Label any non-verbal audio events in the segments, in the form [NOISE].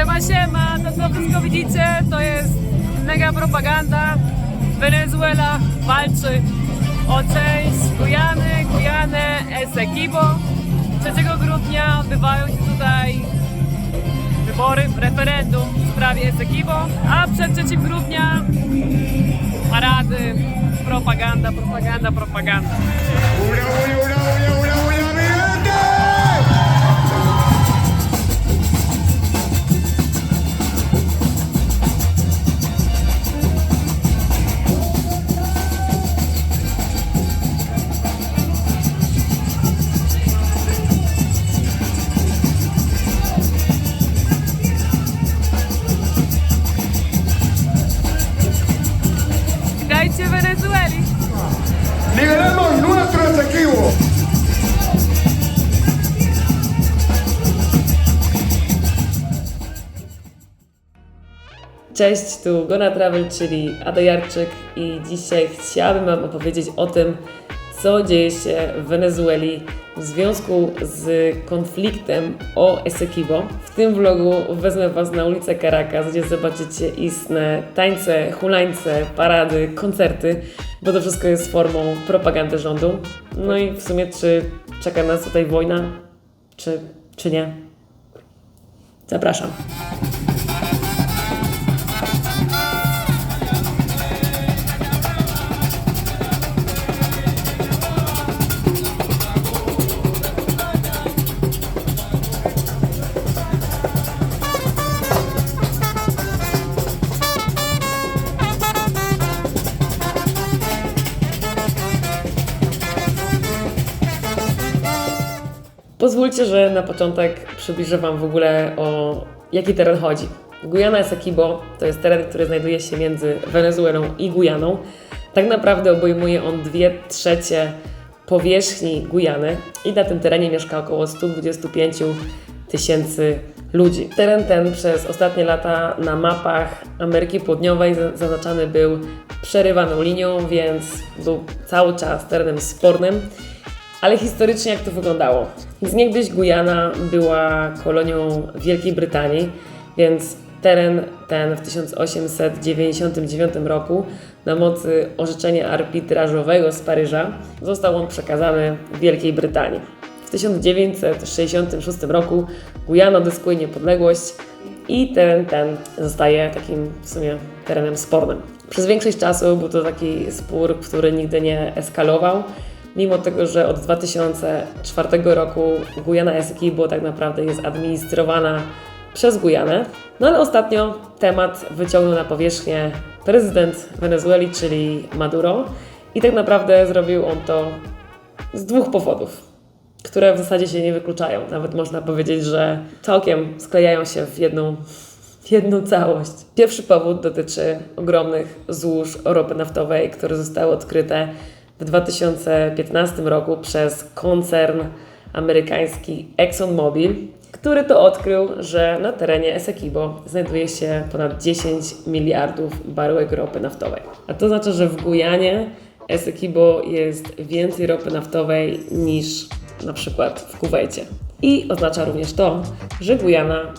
Siema, siema, to co wszystko widzicie, to jest mega propaganda. Wenezuela walczy o część Gujany, Gujanę Essequibo. 3 grudnia odbywają się tutaj wybory, referendum w sprawie Essequibo, a przed 3 grudnia parady, propaganda, propaganda, propaganda. ¡Una, una, una, una, Cześć, tu Gona Travel, czyli Ada Jarczyk i dzisiaj chciałabym Wam opowiedzieć o tym, co dzieje się w Wenezueli w związku z konfliktem o Essequibo. W tym vlogu wezmę Was na ulicę Caracas, gdzie zobaczycie istne tańce, hulańce, parady, koncerty, bo to wszystko jest formą propagandy rządu. No i w sumie, czy czeka nas tutaj wojna, czy, czy nie? Zapraszam. Pozwólcie, że na początek przybliżę Wam w ogóle o jaki teren chodzi. Gujana Essequibo to jest teren, który znajduje się między Wenezuelą i Gujaną. Tak naprawdę obejmuje on dwie trzecie powierzchni Gujany i na tym terenie mieszka około 125 tysięcy ludzi. Teren ten przez ostatnie lata na mapach Ameryki Południowej za- zaznaczany był przerywaną linią, więc był cały czas terenem spornym. Ale historycznie jak to wyglądało? Z niegdyś Gujana była kolonią Wielkiej Brytanii, więc teren ten w 1899 roku na mocy orzeczenia arbitrażowego z Paryża został on przekazany Wielkiej Brytanii. W 1966 roku Gujana odzyskuje niepodległość i teren ten zostaje takim w sumie terenem spornym. Przez większość czasu był to taki spór, który nigdy nie eskalował, mimo tego, że od 2004 roku Gujana Essequibo tak naprawdę jest administrowana przez Gujanę. No ale ostatnio temat wyciągnął na powierzchnię prezydent Wenezueli, czyli Maduro i tak naprawdę zrobił on to z dwóch powodów które w zasadzie się nie wykluczają. Nawet można powiedzieć, że całkiem sklejają się w jedną, w jedną całość. Pierwszy powód dotyczy ogromnych złóż ropy naftowej, które zostały odkryte w 2015 roku przez koncern amerykański ExxonMobil, który to odkrył, że na terenie Essequibo znajduje się ponad 10 miliardów baryłek ropy naftowej. A to znaczy, że w Gujanie Essequibo jest więcej ropy naftowej niż na przykład w Kuwejcie. I oznacza również to, że Gujana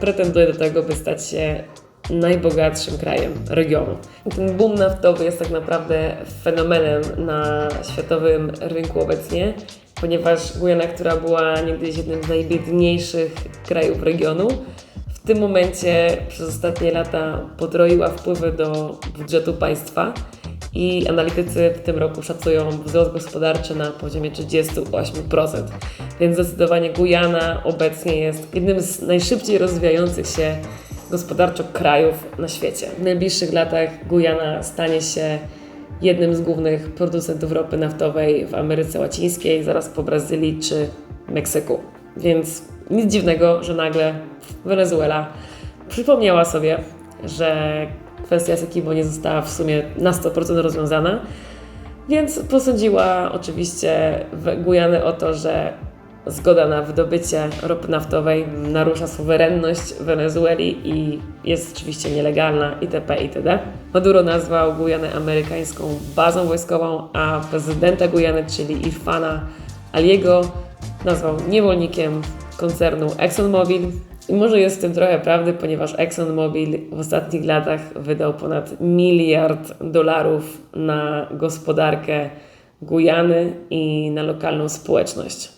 pretenduje do tego, by stać się najbogatszym krajem regionu. Ten boom naftowy jest tak naprawdę fenomenem na światowym rynku obecnie, ponieważ Gujana, która była niegdyś jednym z najbiedniejszych krajów regionu, w tym momencie przez ostatnie lata potroiła wpływy do budżetu państwa i analitycy w tym roku szacują wzrost gospodarczy na poziomie 38%. Więc zdecydowanie Gujana obecnie jest jednym z najszybciej rozwijających się gospodarczo krajów na świecie. W najbliższych latach Gujana stanie się jednym z głównych producentów ropy naftowej w Ameryce Łacińskiej, zaraz po Brazylii czy Meksyku. Więc nic dziwnego, że nagle Wenezuela przypomniała sobie, że kwestia Essequibo nie została w sumie na 100% rozwiązana, więc posądziła oczywiście Gujanę o to, że zgoda na wydobycie ropy naftowej narusza suwerenność Wenezueli i jest oczywiście nielegalna itp. itd. Maduro nazwał Gujanę amerykańską bazą wojskową, a prezydenta Gujany, czyli Irfana Aliego, nazwał niewolnikiem koncernu ExxonMobil I może jest w tym trochę prawdy, ponieważ ExxonMobil w ostatnich latach wydał ponad miliard dolarów na gospodarkę Gujany i na lokalną społeczność.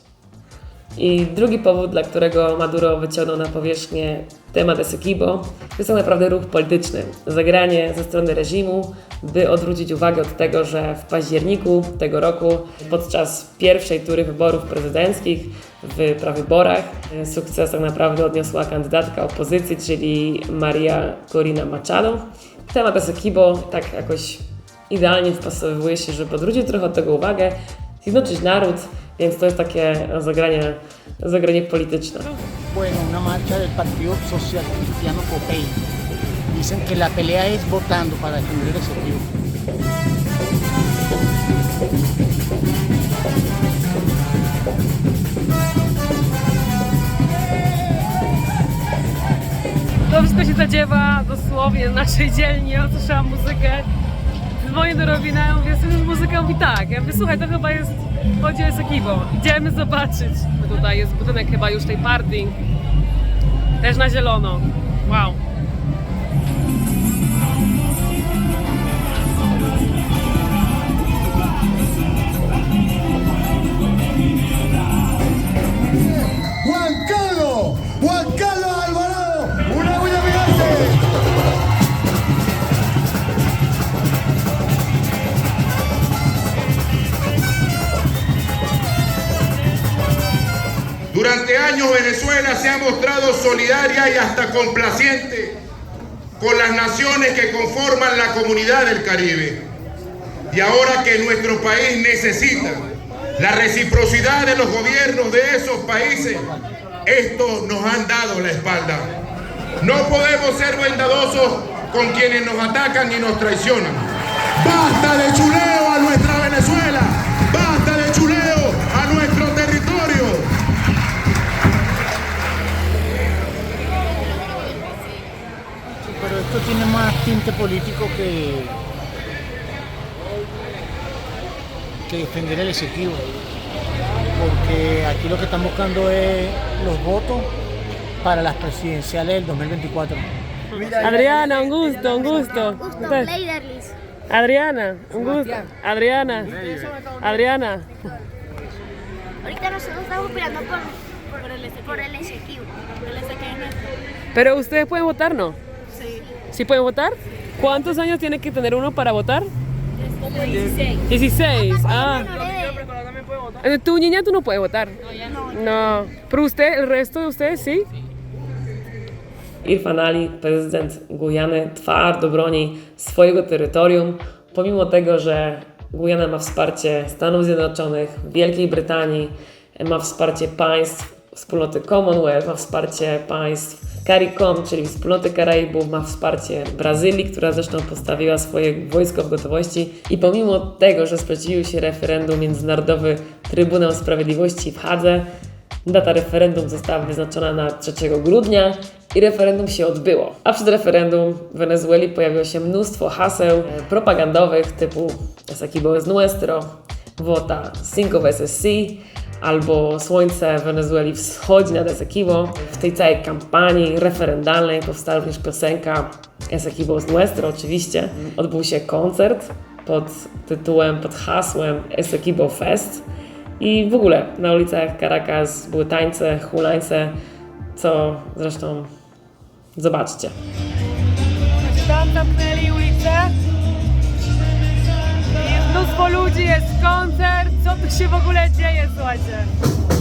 I drugi powód, dla którego Maduro wyciągnął na powierzchnię temat Essequibo, to jest tak naprawdę ruch polityczny. Zagranie ze strony reżimu, by odwrócić uwagę od tego, że w październiku tego roku, podczas pierwszej tury wyborów prezydenckich w prawyborach, sukces tak naprawdę odniosła kandydatka opozycji, czyli Maria Corina Machado. Temat Essequibo tak jakoś idealnie wpasowuje się, żeby odwrócić trochę od tego uwagę, zjednoczyć naród, więc to jest takie zagranie, zagranie polityczne. Bueno, una marcha del Partido Social Cristiano COPEI. Dicen que la pelea es votando para defender el Esequibo. To wszystko się zadziewa dosłownie w naszej dzielni. Ja usłyszałam muzykę. Dzwonię do Robina, ja mówię, słyszysz muzykę? Mówi tak. Ja mówię, słuchaj, to chyba jest, chodzi o Esequibo. Idziemy zobaczyć. Tutaj jest budynek chyba już tej partii. Też na zielono. Wow. Años Venezuela se ha mostrado solidaria y hasta complaciente con las naciones que conforman la comunidad del Caribe. Y ahora que nuestro país necesita la reciprocidad de los gobiernos de esos países, estos nos han dado la espalda. No podemos ser bondadosos con quienes nos atacan y nos traicionan. Basta de chuleo a nuestra Venezuela. Esto tiene más tinte político que, que defender el Esequibo. Porque aquí lo que están buscando es los votos para las presidenciales del 2024. Adriana, un gusto, un gusto. Adriana, un gusto. Adriana, Adriana. Ahorita nosotros estamos esperando por, por, el, por el Esequibo. Pero ustedes pueden votar, ¿no? Sí. ¿Sí pueden votar? ¿Cuántos años tiene que tener uno para votar? Como 16. 16. Ah. De- Eh, Tu niña, tú no puedes votar. No. Pero usted, el resto de ustedes sí. Irfan Ali, prezydent Gujany, twardo broni swojego terytorium, pomimo tego, że Gujana ma wsparcie Stanów Zjednoczonych, Wielkiej Brytanii, ma wsparcie państw wspólnoty Commonwealth, ma wsparcie państw CARICOM, czyli wspólnoty Karaibów, ma wsparcie Brazylii, która zresztą postawiła swoje wojsko w gotowości i pomimo tego, że sprzeciwił się referendum Międzynarodowy Trybunał Sprawiedliwości w Hadze, Data referendum została wyznaczona na 3 grudnia i referendum się odbyło. A przed referendum w Wenezueli pojawiło się mnóstwo haseł propagandowych typu Esequibo es nuestro, Vota cinco veces sí, albo Słońce Wenezueli wschodzi nad Esequibo. W tej całej kampanii referendalnej powstała również piosenka Esequibo es nuestro oczywiście. Odbył się koncert pod tytułem, pod hasłem Esequibo Fest. I w ogóle na ulicach Caracas były tańce, hulańce, co zresztą zobaczcie. Mnóstwo ludzi, jest koncert. Co tu się w ogóle dzieje, słuchajcie?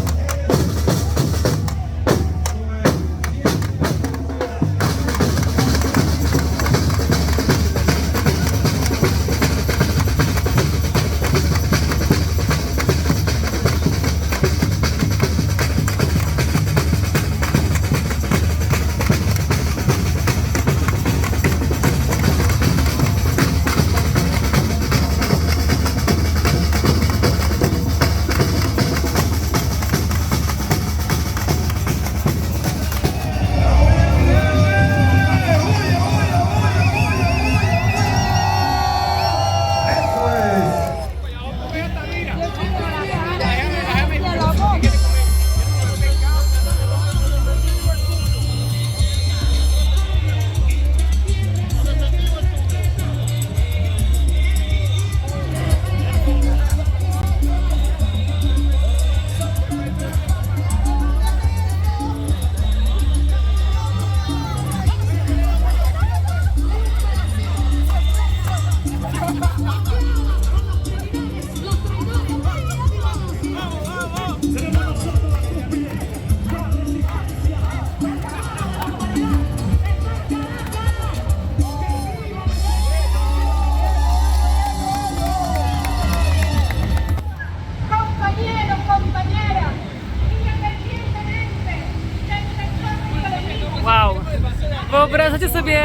Wyobrażacie sobie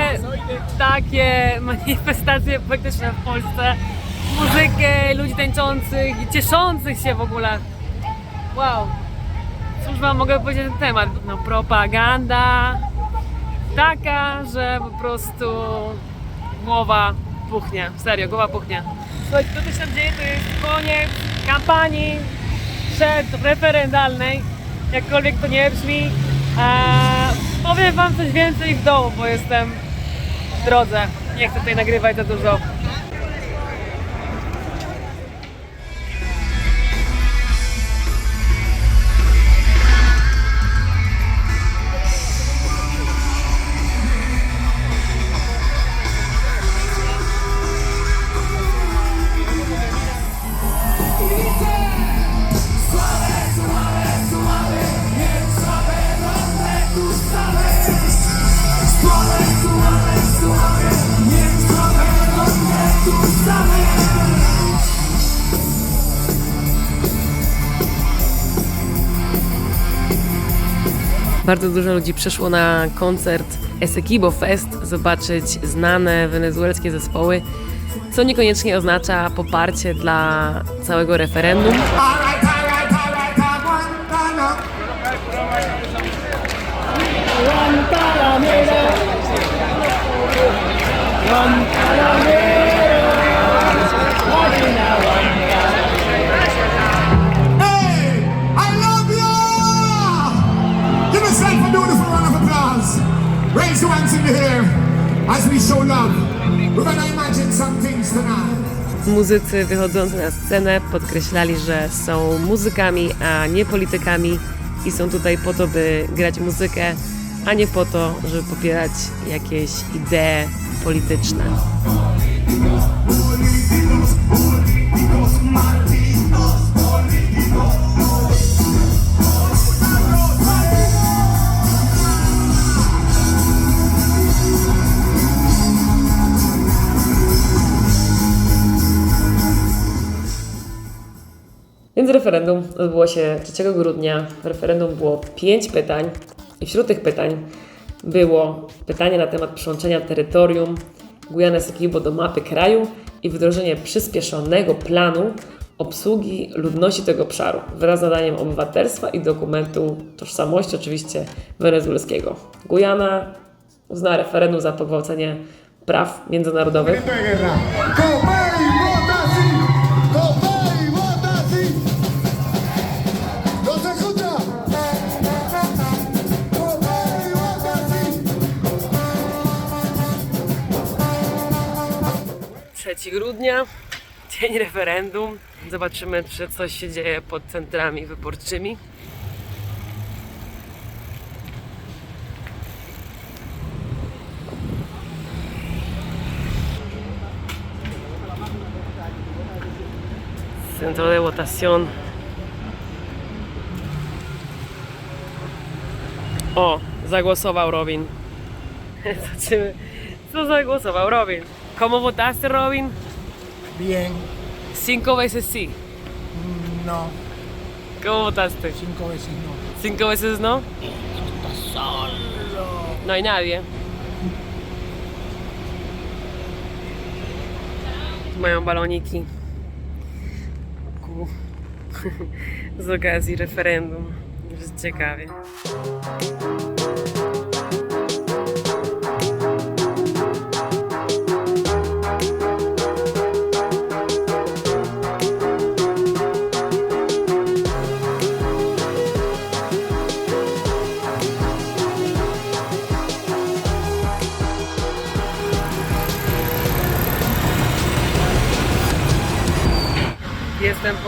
takie manifestacje polityczne w Polsce? Muzykę, ludzi tańczących i cieszących się w ogóle. Wow. Cóż wam mogę powiedzieć na ten temat? No propaganda taka, że po prostu głowa puchnie. Serio, głowa puchnie. Słuchajcie, to co się dzieje to jest koniec kampanii przedreferendalnej. Jakkolwiek to nie brzmi. Eee, powiem wam coś więcej w domu, bo jestem w drodze. Nie chcę tutaj nagrywać za dużo. Bardzo dużo ludzi przyszło na koncert Essequibo Fest zobaczyć znane wenezuelskie zespoły, co niekoniecznie oznacza poparcie dla całego referendum. Alright, alright, Muzycy wychodzący na scenę podkreślali, że są muzykami, a nie politykami i są tutaj po to, by grać muzykę, a nie po to, żeby popierać jakieś idee polityczne. Więc referendum odbyło się 3 grudnia. W referendum było 5 pytań i wśród tych pytań było pytanie na temat przyłączenia terytorium Guyana Esequibo do mapy kraju i wdrożenie przyspieszonego planu obsługi ludności tego obszaru wraz z nadaniem obywatelstwa i dokumentu tożsamości oczywiście wenezuelskiego. Guyana uznała referendum za pogwałcenie praw międzynarodowych. Grudnia, dzień referendum. Zobaczymy, czy coś się dzieje pod centrami wyborczymi. Centro de votación. O, zagłosował Robin. [LAUGHS] Zobaczymy, co zagłosował Robin. ¿Cómo votaste, Robin? Bien, Cinco veces sí. no, ¿Cómo votaste? cinco veces no. ¿Cinco veces no? No hay nadie. Mają baloniki. Ku. Z [LAUGHS] okazji referendum. Jest ciekawie.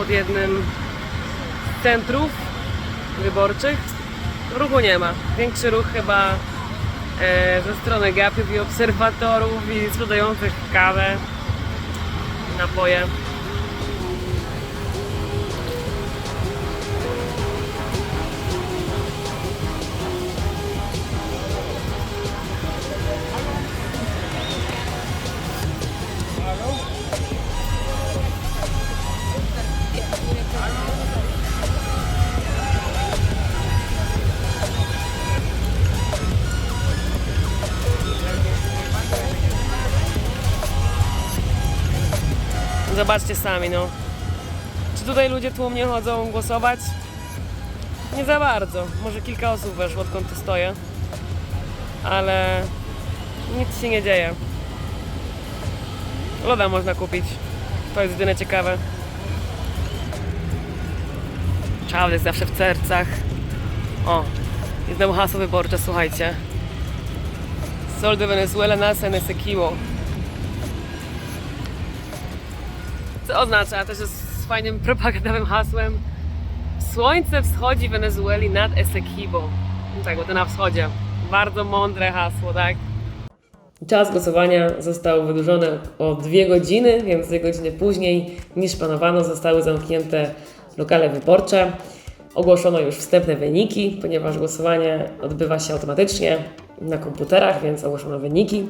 Pod jednym z centrów wyborczych. Ruchu nie ma. Większy ruch chyba e, ze strony gapiów i obserwatorów i sprzedających kawę, napoje. Zobaczcie sami, no. Czy tutaj ludzie tłumnie chodzą głosować? Nie za bardzo. Może kilka osób weszło, odkąd tu stoję. Ale nic się nie dzieje. Loda można kupić. To jest jedyne ciekawe. Czał jest zawsze w sercach. O, jest znowu hasło wyborcze, słuchajcie. Sol de Venezuela nace en Esequibo. Co oznacza, też jest fajnym propagandowym hasłem. Słońce wschodzi Wenezueli nad Esequibo. No tak, bo to na wschodzie. Bardzo mądre hasło, tak? Czas głosowania został wydłużony o dwie godziny, więc dwie godziny później niż planowano zostały zamknięte lokale wyborcze. Ogłoszono już wstępne wyniki, ponieważ głosowanie odbywa się automatycznie na komputerach, więc ogłoszono wyniki.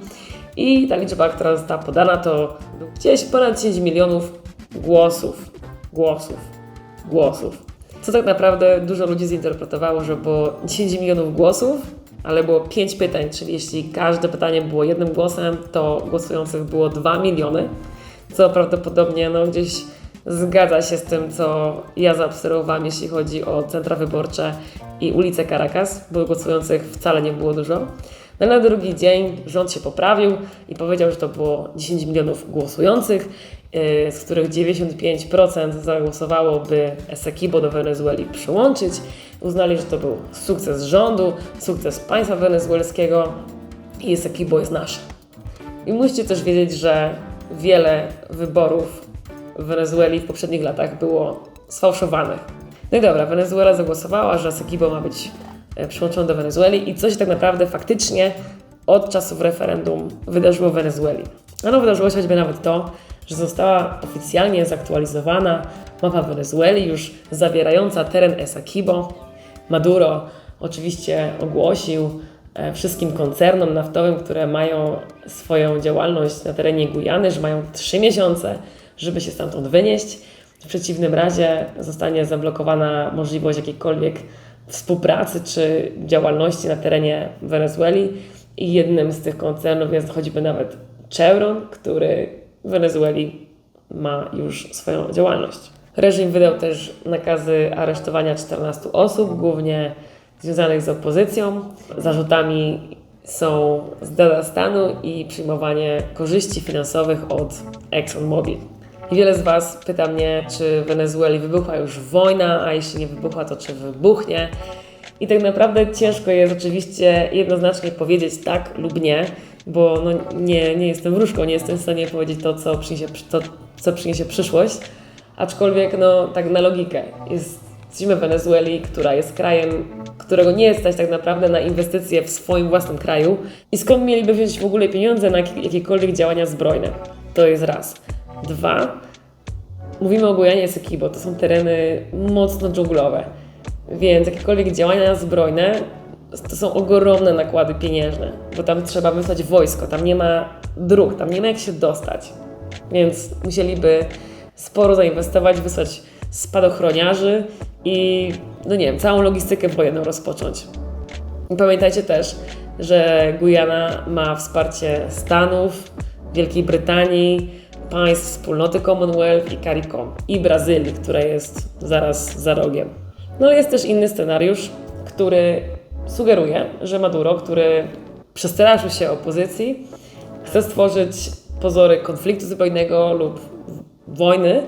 I ta liczba, która została podana, to gdzieś ponad 10 milionów głosów. Głosów. Głosów. Co tak naprawdę dużo ludzi zinterpretowało, że było 10 milionów głosów, ale było 5 pytań, czyli jeśli każde pytanie było jednym głosem, to głosujących było 2 miliony, co prawdopodobnie no, gdzieś zgadza się z tym, co ja zaobserwowałam, jeśli chodzi o centra wyborcze i ulicę Caracas, bo głosujących wcale nie było dużo. No, na drugi dzień rząd się poprawił i powiedział, że to było 10 milionów głosujących, yy, z których 95% zagłosowało, by Essequibo do Wenezueli przyłączyć. Uznali, że to był sukces rządu, sukces państwa wenezuelskiego i Essequibo jest nasze. I musicie też wiedzieć, że wiele wyborów Wenezueli w poprzednich latach było sfałszowanych. No i dobra, Wenezuela zagłosowała, że Essequibo ma być e, przyłączony do Wenezueli i co się tak naprawdę faktycznie od czasów referendum wydarzyło w Wenezueli. Ano wydarzyło się choćby nawet to, że została oficjalnie zaktualizowana mapa Wenezueli, już zawierająca teren Essequibo. Maduro oczywiście ogłosił e, wszystkim koncernom naftowym, które mają swoją działalność na terenie Gujany, że mają trzy miesiące, żeby się stamtąd wynieść. W przeciwnym razie zostanie zablokowana możliwość jakiejkolwiek współpracy czy działalności na terenie Wenezueli. I jednym z tych koncernów jest choćby nawet Chevron, który w Wenezueli ma już swoją działalność. Reżim wydał też nakazy aresztowania 14 osób, głównie związanych z opozycją. Zarzutami są zdrada stanu i przyjmowanie korzyści finansowych od ExxonMobil. Wiele z Was pyta mnie, czy w Wenezueli wybuchła już wojna, a jeśli nie wybuchła, to czy wybuchnie. I tak naprawdę ciężko jest oczywiście jednoznacznie powiedzieć tak lub nie, bo no nie, nie jestem wróżką, nie jestem w stanie powiedzieć to, co przyniesie, to, co przyniesie przyszłość. Aczkolwiek, no tak na logikę, jest, jesteśmy w Wenezueli, która jest krajem, którego nie stać tak naprawdę na inwestycje w swoim własnym kraju. I skąd mieliby wziąć w ogóle pieniądze na jakie- jakiekolwiek działania zbrojne? To jest raz. Dwa, mówimy o Gujanie Esequibo, to są tereny mocno dżunglowe, więc jakiekolwiek działania zbrojne to są ogromne nakłady pieniężne, bo tam trzeba wysłać wojsko, tam nie ma dróg, tam nie ma jak się dostać, więc musieliby sporo zainwestować, wysłać spadochroniarzy i, no nie wiem, całą logistykę wojenną rozpocząć. I pamiętajcie też, że Gujana ma wsparcie Stanów, Wielkiej Brytanii, państw wspólnoty Commonwealth i CARICOM i Brazylii, która jest zaraz za rogiem. No jest też inny scenariusz, który sugeruje, że Maduro, który przestraszył się opozycji, chce stworzyć pozory konfliktu zbrojnego lub wojny,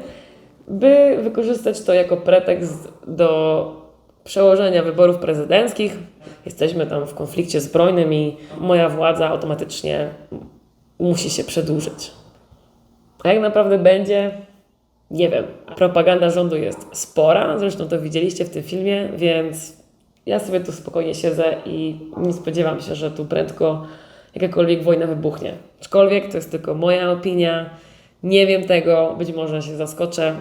by wykorzystać to jako pretekst do przełożenia wyborów prezydenckich. Jesteśmy tam w konflikcie zbrojnym i moja władza automatycznie musi się przedłużyć. A jak naprawdę będzie? Nie wiem. Propaganda rządu jest spora, zresztą to widzieliście w tym filmie, więc ja sobie tu spokojnie siedzę i nie spodziewam się, że tu prędko jakakolwiek wojna wybuchnie. Aczkolwiek to jest tylko moja opinia, nie wiem tego, być może się zaskoczę.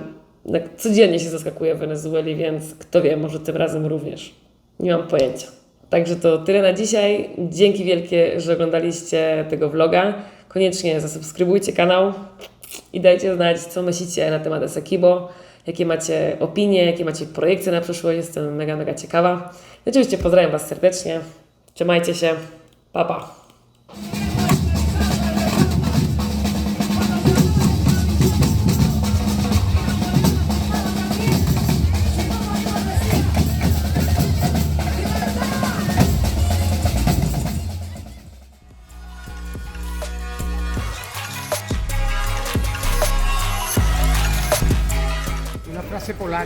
Codziennie się zaskakuję w Wenezueli, więc kto wie, może tym razem również. Nie mam pojęcia. Także to tyle na dzisiaj. Dzięki wielkie, że oglądaliście tego vloga. Koniecznie zasubskrybujcie kanał i dajcie znać, co myślicie na temat Esequibo, jakie macie opinie, jakie macie projekcje na przyszłość. Jestem mega, mega ciekawa. Oczywiście pozdrawiam Was serdecznie. Trzymajcie się. Pa, pa.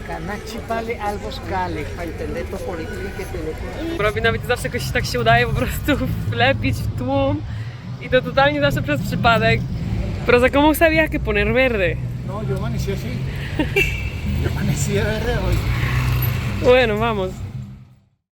Frase polaca, nachipale albo skale. Para entender política hay que. Robinowi to zawsze jakoś tak się udaje po prostu [LAUGHS] wlepić w tłum i to totalnie zawsze przez przypadek. Pero sea, ¿cómo sabías que poner verde? No, yo amanecí así. Yo amanecí de verde hoy. Bueno, vamos.